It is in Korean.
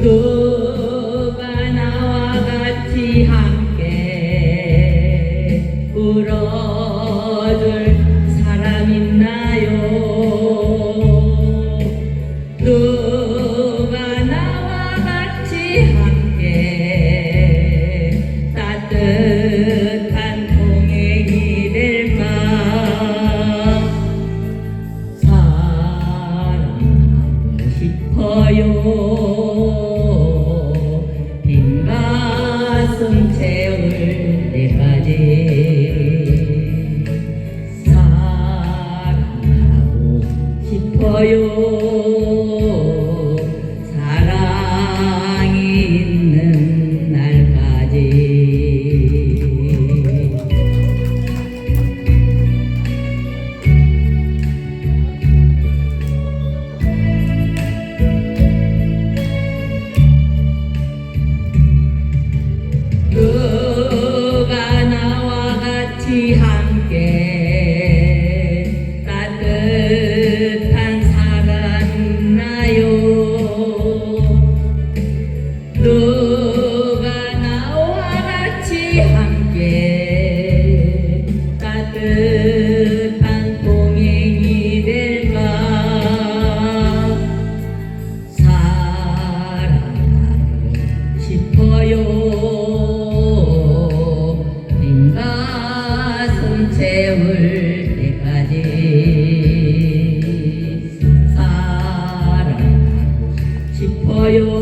그가 나와 같이 함께 울어줄 사람 있나요? 그가 나와 같이 함께 따뜻한 동행이 될까? 사랑하고 싶어요. 사랑하고 싶어요 kayo